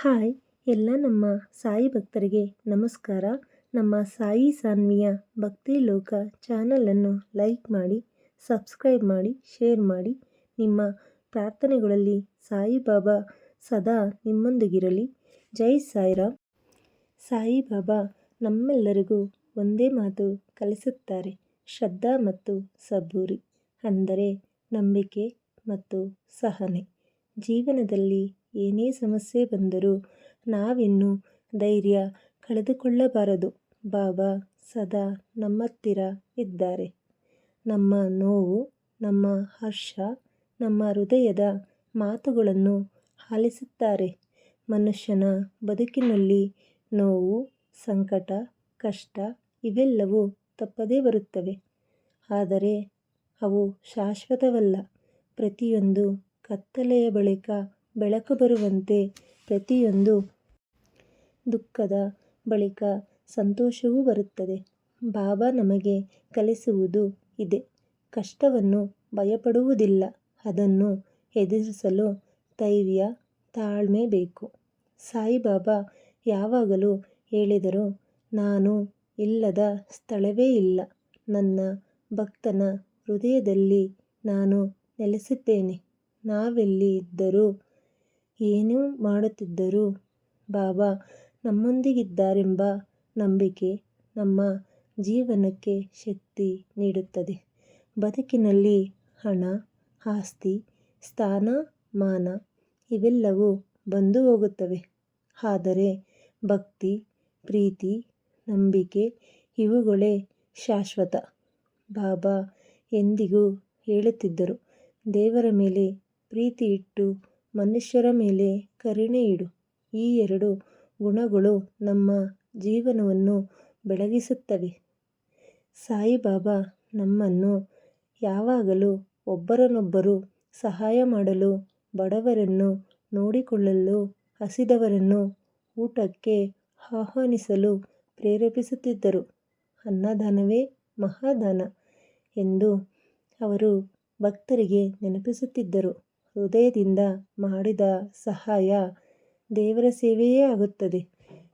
Hi, ಎಲ್ಲ ನಮ್ಮ ಸಾಯಿ ಭಕ್ತರಿಗೆ ನಮಸ್ಕಾರ. ನಮ್ಮ ಸಾಯಿ ಸಾನ್ವಿಯ ಭಕ್ತಿ ಲೋಕ ಚಾನಲನ್ನು ಲೈಕ್ ಮಾಡಿ, ಸಬ್ಸ್ಕ್ರೈಬ್ ಮಾಡಿ, ಶೇರ್ ಮಾಡಿ. ನಿಮ್ಮ ಪ್ರಾರ್ಥನೆಗಳಲ್ಲಿ ಸಾಯಿಬಾಬಾ ಸದಾ ನಿಮ್ಮೊಂದಿಗಿರಲಿ. ಜೈ ಸಾಯಿರಾಮ್. ಸಾಯಿಬಾಬಾ ನಮ್ಮೆಲ್ಲರಿಗೂ ಒಂದೇ ಮಾತು ಕಲಿಸುತ್ತಾರೆ, ಶ್ರದ್ಧಾ ಮತ್ತು ಸಬ್ಬೂರಿ ಅಂದರೆ ನಂಬಿಕೆ ಮತ್ತು ಸಹನೆ. ಜೀವನದಲ್ಲಿ ಏನೇ ಸಮಸ್ಯೆ ಬಂದರೂ ನಾವಿನ್ನೂ ಧೈರ್ಯ ಕಳೆದುಕೊಳ್ಳಬಾರದು. ಬಾಬಾ ಸದಾ ನಮ್ಮತ್ತಿರ ಇದ್ದಾರೆ. ನಮ್ಮ ನೋವು, ನಮ್ಮ ಹರ್ಷ, ನಮ್ಮ ಹೃದಯದ ಮಾತುಗಳನ್ನು ಆಲಿಸುತ್ತಾರೆ. ಮನುಷ್ಯನ ಬದುಕಿನಲ್ಲಿ ನೋವು, ಸಂಕಟ, ಕಷ್ಟ ಇವೆಲ್ಲವೂ ತಪ್ಪದೇ ಬರುತ್ತವೆ. ಆದರೆ ಅವು ಶಾಶ್ವತವಲ್ಲ. ಪ್ರತಿಯೊಂದು ಕತ್ತಲೆಯ ಬಳಿಕ ಬೆಳಕು ಬರುವಂತೆ ಪ್ರತಿಯೊಂದು ದುಃಖದ ಬಳಿಕ ಸಂತೋಷವೂ ಬರುತ್ತದೆ. ಬಾಬಾ ನಮಗೆ ಕಲಿಸುವುದು ಇದೆ. ಕಷ್ಟವನ್ನು ಭಯಪಡುವುದಿಲ್ಲ. ಅದನ್ನು ಎದುರಿಸಲು ಧೈರ್ಯ, ತಾಳ್ಮೆ ಬೇಕು. ಸಾಯಿಬಾಬಾ ಯಾವಾಗಲೂ ಹೇಳಿದರು, ನಾನು ಇಲ್ಲದ ಸ್ಥಳವೇ ಇಲ್ಲ. ನನ್ನ ಭಕ್ತನ ಹೃದಯದಲ್ಲಿ ನಾನು ನೆಲೆಸಿದ್ದೇನೆ. ನಾವೆಲ್ಲಿ ಇದ್ದರೂ ಏನು ಮಾಡುತ್ತಿದ್ದರೂ, ಬಾಬಾ, ನಮ್ಮೊಂದಿಗಿದ್ದಾರೆಂಬ ನಂಬಿಕೆ ನಮ್ಮ ಜೀವನಕ್ಕೆ ಶಕ್ತಿ ನೀಡುತ್ತದೆ. ಬದುಕಿನಲ್ಲಿ ಹಣ, ಆಸ್ತಿ, ಸ್ಥಾನ, ಮಾನ ಇವೆಲ್ಲವೂ ಬಂದು ಹೋಗುತ್ತವೆ. ಆದರೆ ಭಕ್ತಿ, ಪ್ರೀತಿ, ನಂಬಿಕೆ ಇವುಗಳೇ ಶಾಶ್ವತ. ಬಾಬಾ ಎಂದಿಗೂ ಹೇಳುತ್ತಿದ್ದರು. ದೇವರ ಮೇಲೆ ಪ್ರೀತಿ ಇಟ್ಟು ಮನುಷ್ಯರ ಮೇಲೆ ಕರುಣೆ ಇಡು. ಈ ಎರಡು ಗುಣಗಳು ನಮ್ಮ ಜೀವನವನ್ನು ಬೆಳಗಿಸುತ್ತವೆ. ಸಾಯಿಬಾಬಾ ನಮ್ಮನ್ನು ಯಾವಾಗಲೂ ಒಬ್ಬರನ್ನೊಬ್ಬರು ಸಹಾಯ ಮಾಡಲು, ಬಡವರನ್ನು ನೋಡಿಕೊಳ್ಳಲು, ಹಸಿದವರನ್ನು ಊಟಕ್ಕೆ ಆಹ್ವಾನಿಸಲು ಪ್ರೇರೇಪಿಸುತ್ತಿದ್ದರು. ಅನ್ನದಾನವೇ ಮಹಾದಾನ ಎಂದು ಅವರು ಭಕ್ತರಿಗೆ ನೆನಪಿಸುತ್ತಿದ್ದರು. ಹೃದಯದಿಂದ ಮಾಡಿದ ಸಹಾಯ ದೇವರ ಸೇವೆಯೇ ಆಗುತ್ತದೆ.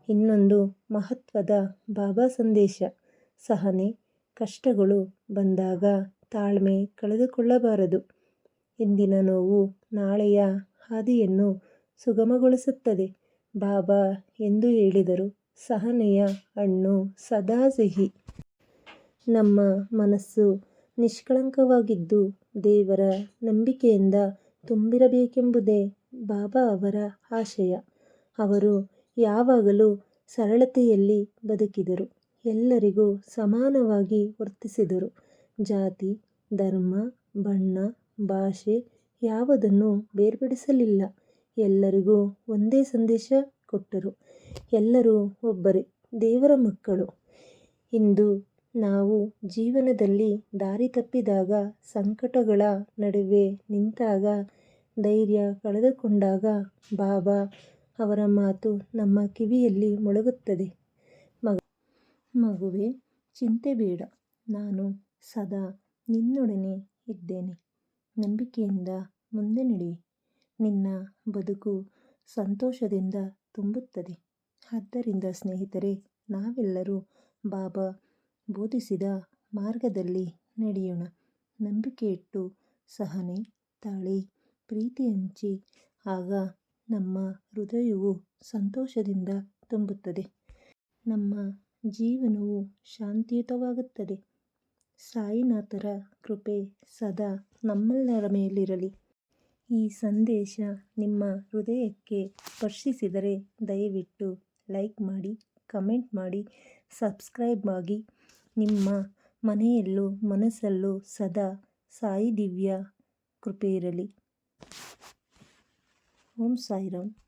ಇನ್ನೊಂದು ಮಹತ್ವದ ಬಾಬಾ ಸಂದೇಶ. ಸಹನೆ, ಕಷ್ಟಗಳು ಬಂದಾಗ ತಾಳ್ಮೆ ಕಳೆದುಕೊಳ್ಳಬಾರದು. ಇಂದಿನ ನೋವು ನಾಳೆಯ ಹಾದಿಯನ್ನು ಸುಗಮಗೊಳಿಸುತ್ತದೆ. ಬಾಬಾ ಎಂದು ಹೇಳಿದರು, ಸಹನೆಯ ಹಣ್ಣು ಸದಾ ಸಿಹಿ. ನಮ್ಮ ಮನಸ್ಸು ನಿಷ್ಕಳಂಕವಾಗಿದ್ದು ದೇವರ ನಂಬಿಕೆಯಿಂದ ತುಂಬಿರಬೇಕೆಂಬುದೇ ಬಾಬಾ ಅವರ ಆಶಯ. ಅವರು ಯಾವಾಗಲೂ ಸರಳತೆಯಲ್ಲಿ ಬದುಕಿದರು, ಎಲ್ಲರಿಗೂ ಸಮಾನವಾಗಿ ವರ್ತಿಸಿದರು. ಜಾತಿ, ಧರ್ಮ, ಬಣ್ಣ, ಭಾಷೆ ಯಾವುದನ್ನು ಬೇರ್ಪಡಿಸಲಿಲ್ಲ. ಎಲ್ಲರಿಗೂ ಒಂದೇ ಸಂದೇಶ ಕೊಟ್ಟರು, ಎಲ್ಲರೂ ಒಬ್ಬರೇ ದೇವರ ಮಕ್ಕಳು. ಇಂದು ನಾವು ಜೀವನದಲ್ಲಿ ದಾರಿ ತಪ್ಪಿದಾಗ, ಸಂಕಟಗಳ ನಡುವೆ ನಿಂತಾಗ, ಧೈರ್ಯ ಕಳೆದುಕೊಂಡಾಗ ಬಾಬಾ ಅವರ ಮಾತು ನಮ್ಮ ಕಿವಿಯಲ್ಲಿ ಮೊಳಗುತ್ತದೆ. ಮಗ, ಮಗುವೇ, ಚಿಂತೆ ಬೇಡ. ನಾನು ಸದಾ ನಿನ್ನೊಡನೆ ಇದ್ದೇನೆ. ನಂಬಿಕೆಯಿಂದ ಮುಂದೆ ನಡೆ. ನಿನ್ನ ಬದುಕು ಸಂತೋಷದಿಂದ ತುಂಬುತ್ತದೆ. ಆದ್ದರಿಂದ ಸ್ನೇಹಿತರೆ, ನಾವೆಲ್ಲರೂ ಬಾಬಾ ಬೋಧಿಸಿದ ಮಾರ್ಗದಲ್ಲಿ ನಡೆಯೋಣ. ನಂಬಿಕೆ ಇಟ್ಟು ಸಹನೆ, ತಾಳಿ, ಪ್ರೀತಿ ಹಂಚಿ, ಆಗ ನಮ್ಮ ಹೃದಯವು ಸಂತೋಷದಿಂದ ತುಂಬುತ್ತದೆ. ನಮ್ಮ ಜೀವನವು ಶಾಂತಿಯುತವಾಗುತ್ತದೆ. ಸಾಯಿನಾಥರ ಕೃಪೆ ಸದಾ ನಮ್ಮೆಲ್ಲರ ಮೇಲಿರಲಿ. ಈ ಸಂದೇಶ ನಿಮ್ಮ ಹೃದಯಕ್ಕೆ ಸ್ಪರ್ಶಿಸಿದರೆ ದಯವಿಟ್ಟು ಲೈಕ್ ಮಾಡಿ, ಕಮೆಂಟ್ ಮಾಡಿ, ಸಬ್ಸ್ಕ್ರೈಬ್ ಆಗಿ ನಿಮ್ಮ ಮನೆಯಲ್ಲೂ ಮನಸ್ಸಲ್ಲೂ ಸದಾ ಸಾಯಿ ದಿವ್ಯ ಕೃಪೆ ಇರಲಿ. ಓಂ ಸಾಯಿರಾಮ್.